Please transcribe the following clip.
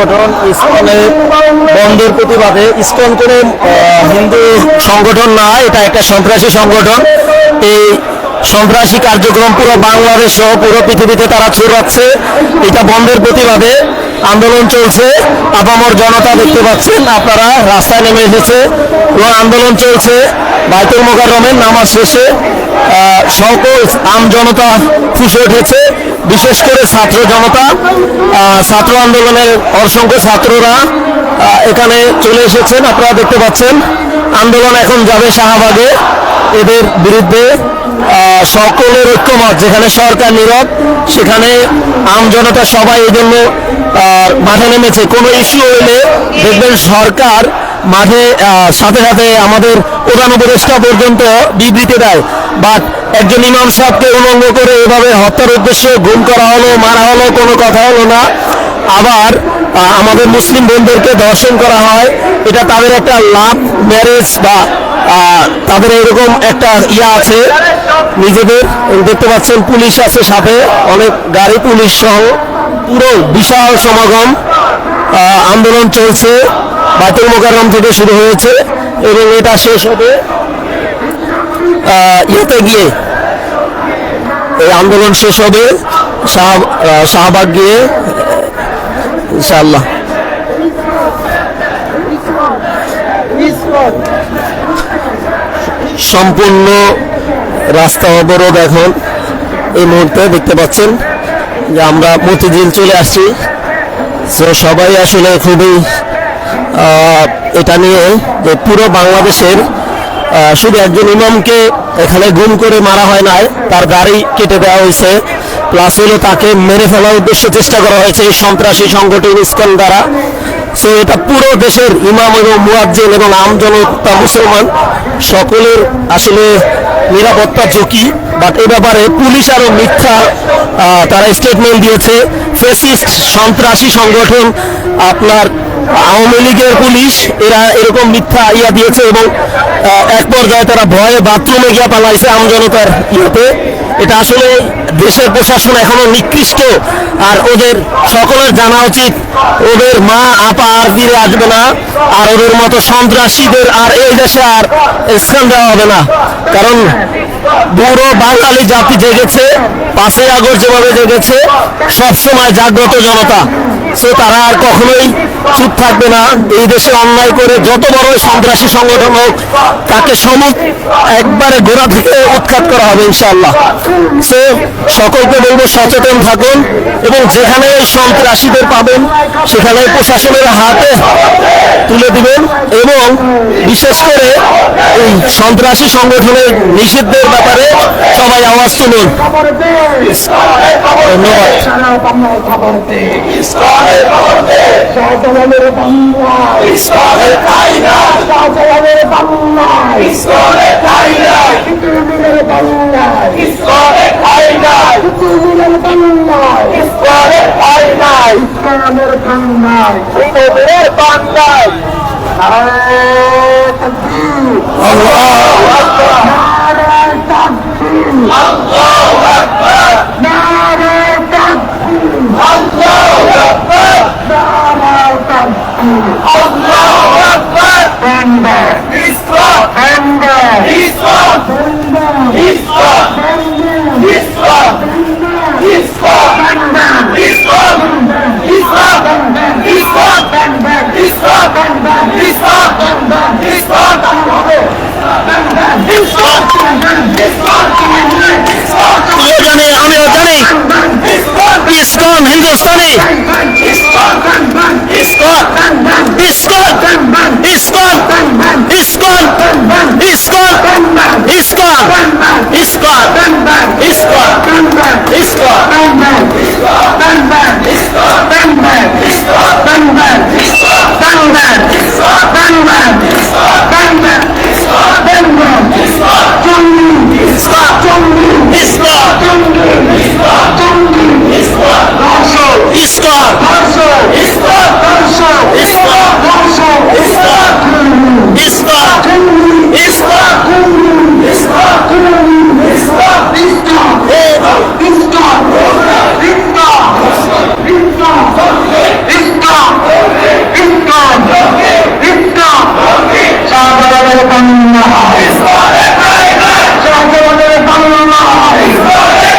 সংগঠন ইসকনের বন্ধের প্রতিবাদে ইসকন কোনো হিন্দু সংগঠন না, এটা একটা সন্ত্রাসী সংগঠন। এই সন্ত্রাসী কার্যক্রম পুরো বাংলাদেশ সহ পুরো পৃথিবীতে তারা ছড়াচ্ছে। এটা বন্ধের প্রতিবাদে আন্দোলন চলছে। আপামর জনতা দেখতে পাচ্ছেন, আপনারা রাস্তায় নেমে এসেছে। এবং আন্দোলন চলছে। বাইতুল মোকাররমের নামাজ শেষে সকল আম জনতা ফুসে উঠেছে। বিশেষ করে ছাত্র জনতা ছাত্র আন্দোলনের অসংখ্য ছাত্ররা এখানে চলে এসেছেন। আপনারা দেখতে পাচ্ছেন, আন্দোলন এখন যাবে শাহবাগে। এদের বিরুদ্ধে সকলের ঐক্যমত, যেখানে সরকার নীরব, সেখানে আম জনতা সবাই এই জন্য মাঠে নেমেছে। কোনো ইস্যু হইলে দেখবেন সরকার মাঠে সাথে সাথে আমাদের প্রধান উপদেষ্টা পর্যন্ত বিবৃতি দেয়। বাট একজন ইমাম সাহেবকে উলঙ্গ করে এভাবে হত্যার উদ্দেশ্যে গুম করা হলো, মারা হলো, কোনো কথা হলো না। আবার আমাদের মুসলিম বোনদেরকে ধর্ষণ করা হয়। এটা তাদের একটা লাভ ম্যারেজ বা তাদের এরকম একটা ইয়া আছে। নিজেদের, দেখতে পাচ্ছেন পুলিশ আছে সাথে, অনেক গাড়ি পুলিশ সহ, পুরো বিশাল সমাগম আন্দোলন চলছে। বাতুল মোকাররম থেকে শুরু হয়েছে এবং এটা শেষ হবে। ইয়েতে গিয়ে এই আন্দোলন শেষ হবে শাহবাগ গিয়ে, ইনশাআল্লাহ। সম্পূর্ণ রাস্তা অবরোধ এখন এই মুহূর্তে দেখতে পাচ্ছেন যে আমরা মতিঝিল চলে আসছি। তো সবাই আসলে খুবই এটা নিয়ে যে পুরো বাংলাদেশের শুধু একজন ইমামকে এখানে গুম করে মারা হয় নাই, তার গাড়ি কেটে দেওয়া হয়েছে। প্লাস হলো তাকে মেরে ফেলার উদ্দেশ্যে চেষ্টা করা হয়েছে এই সন্ত্রাসী সংগঠন ইস্কন দ্বারা। সো এটা পুরো দেশের ইমাম এবং মুয়াজ্জিন এবং আম জনতা মুসলমান, সকলের আসলে নিরাপত্তা ঝুঁকি। বাট এ ব্যাপারে পুলিশ আরও মিথ্যা তারা স্টেটমেন্ট দিয়েছে। ফেসিস্ট সন্ত্রাসী সংগঠন আপনার আওয়ামী লীগের পুলিশ এরা এরকম মিথ্যা ইয়া দিয়েছে এবং এক পর্যায়ে তারা ভয়ে বাথরুমে গিয়া পালাইছে আমজনতার ইয়েতে। এটা আসলে দেশের প্রশাসন এখনও নিকৃষ্ট। আর ওদের সকলের জানা উচিত, ওদের মা, আপা আর ফিরে আসবে না। আর ওদের মতো সন্ত্রাসীদের আর এই দেশে আর স্থান দেওয়া হবে না। কারণ পুরো বাঙালি জাতি জেগেছে, পাঁচই আগস্ট যেভাবে জেগেছে, সবসময় জাগ্রত জনতা। সে তারা আর কখনোই চুপ থাকবে না। এই দেশে অন্যায় করে যত বড় সন্ত্রাসী সংগঠন হোক, তাকে সমুখ একবারে গোড়া থেকে উৎখাত করা হবে ইনশাআল্লাহ। সে সকলকে বলব, সচেতন থাকুন এবং যেখানে এই সন্ত্রাসীদের পাবেন, সেখানে প্রশাসনের হাতে তুলে দিবেন এবং বিশেষ করে এই সন্ত্রাসী সংগঠনের নিষিদ্ধের ব্যাপারে সবাই আওয়াজ তুলুন। ধন্যবাদ। শাহজালালের বাংলা ইসলামের কায়দা শাহজালালের বাংলা ইসলামের কায়দা কুতুবুলের বাংলা ইসলামের কায়দা কুতুবুলের বাংলা ইসলামের কায়দা ইসলামের বাংলা কুতুবের বান্দায় নারায়ে তাকবীর। আল্লাহু আকবার। নারায়ে তাকবীর। আল্লাহু আকবার। জানে আমিও জানি ISKCON Hindustani. ISKCON ISKCON ISKCON ISKCON ISKCON ISKCON ISKCON ISKCON ISKCON